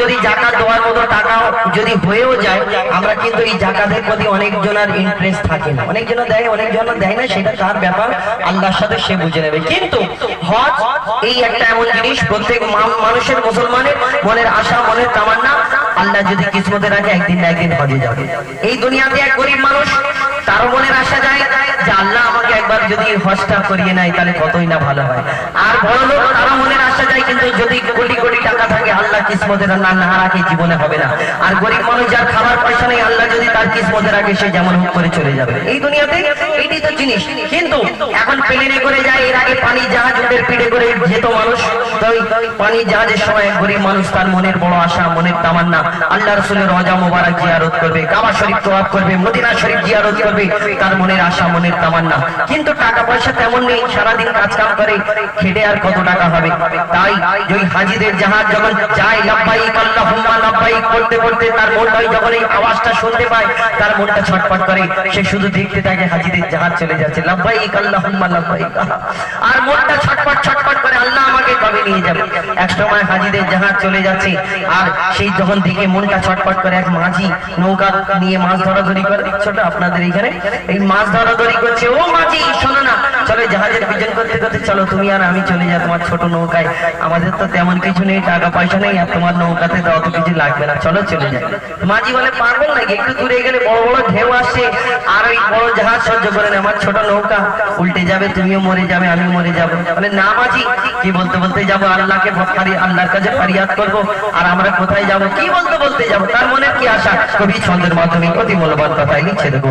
যদি জাকাত দেওয়ার মতো টাকা যদি হয়েও যায়, আমরা কিন্তু এই জাকাতের প্রতি অনেকজনের ইন্টারেস্ট থাকে না। অনেকজন দেয় অনেকজন দেয় না, সেটা তার ব্যাপার, আল্লাহর সাথে সে বুঝে নেবে। কিন্তু হজ, এই একটা এমন জিনিস, প্রত্যেক মানুষের মুসলমানের মনের আশা, মনের তামান্না, আল্লাহ যদি কিসমতে রাখে একদিন না একদিন হজে যাবে। এই দুনিয়াতে এক গরিব মানুষ তার মনের আশা যায়, যে আল্লাহ আমাকে একবার যদি হজটা করিয়ে নেয়, তাহলে কতই না ভালো হয়। আর বড় লোক তারা মনের আশা যায়, কিন্তু যদি কোটি কোটি টাকা থাকে, আল্লাহ কিসমতের না রাখে, জীবনে হবে না। আর গরিব মানুষ যার খাবার পয়সা নেই, আল্লাহ যদি তার কিসমতে রাখে, সে যেমন হোক করে চলে যাবে। এই দুনিয়াতে এইটাই তো জিনিস। কিন্তু এখন প্লেনে করে যায়, এর আগে পানি জাহাজ ওদের পিঠে করে যেত মানুষ। ওই পানি জাহাজের সময় গরিব মানুষ তার মনের বড় আশা, মনের তামান্না। আল্লাহ রসুলের রজা মোবারক জিয়ারত করবে, কাবা শরীফ তোয়াব করবে, মদিনা শরীফ জিয়ারত করবে, তার মনের আশা, মনের তামান্না। কিন্তু টাকা পয়সা তেমন নেই, সারাদিন কাজ কাম করে, খেটে আর কত টাকা হবে? তাই ওই হাজিদের জাহাজ যখন যায়, লাব্বাইক আল্লাহুম্মা, লাব্বাইক করতে করতে তার মনটা যখন এই আওয়াজটা শুনতে পায়, তার মনটা ছটফট করে। সে শুধু দেখতে থাকে হাজিদের জাহাজ চলে যাচ্ছে, লাব্বাইক আল্লাহুম্মা, লাব্বাইক। আর মনটা ছটফট ছটফট করে, আল্লাহ আমাকে কবে নিয়ে যাবে। এক সময় হাজিদের জাহাজ চলে যাচ্ছে। আর সেই যখন দেখে মনটা ছটফট করে এক মাঝি নৌকা নিয়ে মাছ ধরাধরি করে ছোট আপনাদের এখানে, এই মাছ ধরাধরি করছে। ও মাঝি, শোনো না চলো জাহাজের পিছন করতে করতে চলো, তুমি আর আমি চলে যাই তোমার ছোট নৌকায়। আমাদের তো তেমন কিছু নেই টাকা পয়সা নেই, আর তোমার নৌকাতে তো অত কিছু লাগবে না। চলো চলে যাই। মাঝি বলে পারবেন নাকি? একটু দূরে গেলে বড় বড় ঢেউ আসছে আর ওই বড় জাহাজ সহ্য করে না। আমার ছোট নৌকা উল্টে যাবে, তুমিও মরে যাবে আমি মরে যাব। বলে, না মাঝি কি বলতে বলতে যাব? আল্লাহকে আল্লাহর কাছে ফারিয়াদ করব, আর আমরা কোথায় যাব? কি বলতে বলতে যাব? তার মনে কি আশা? কবি ছন্দের মাধ্যমে অতি মূল্যবান কথাই লিখছে দেখো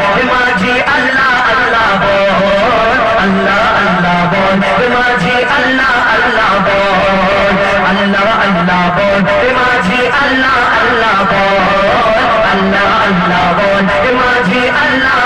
বল মাঝি, আল্লাহ আল্লাহ বল, আল্লাহ আল্লাহ বল। মাঝি, আল্লাহ আল্লাহ বল, আল্লাহ আল্লাহ বল। মাঝি, আল্লাহ আল্লাহ বল, আল্লাহ আল্লাহ বল। মাঝি, আল্লাহ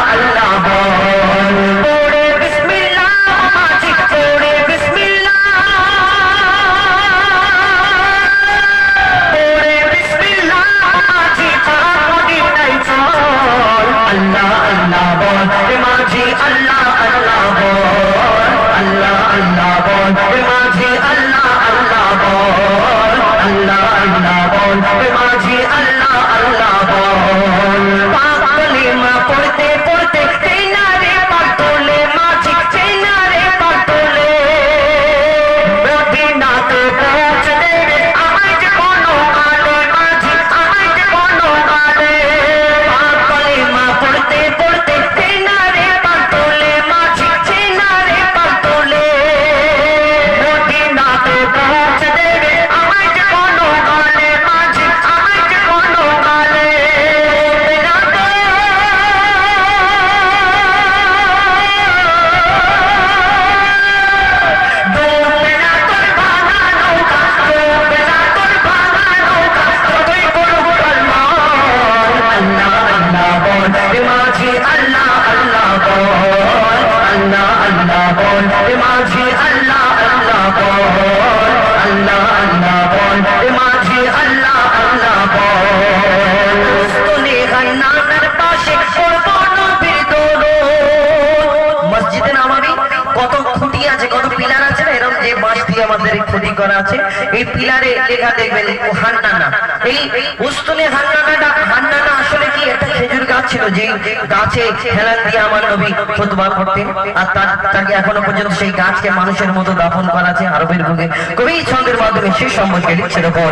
বল মাঝি আল্লাহ আল্লাহ বল, আল্লাহ আল্লাহ বল মাঝি আল্লাহ আল্লাহ বল। তুলে গান্নার পাশে করব নবীর দরুদ। মসজিদে নামাবি, কত খুঁটি আছে, কত পিলার আছে না? এরকম যে বাঁশ দিয়ে আমাদের খুঁটি করা আছে, এই পিলারে লেখা দেখবেন হান্নানা এই উস্তুনে হান্নানাটা, হান্নানা আসলে কি একটা খেজুর গাছ ছিল গাছে হেলান দিয়ে আমার নবী করতেন। আর তার তাকে এখনও পর্যন্ত সেই গাছকে মানুষের মতো দাফন করা আছে আরবের বুকে। কবি ছন্দের মাধ্যমে সেই সম্পর্কে লিখছে এরকম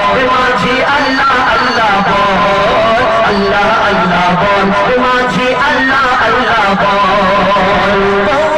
মাঝি আল্লাহ আল্লাহ বল আল্লাহ আল্লাহ বল। মাঝি আল্লাহ আল্লাহ বল।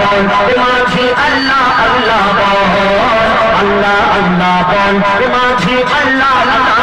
বল মাঝি আল্লাহ আল্লাহ বল আল্লাহ আল্লাহ বল মাঝি আল্লাহ আল্লাহ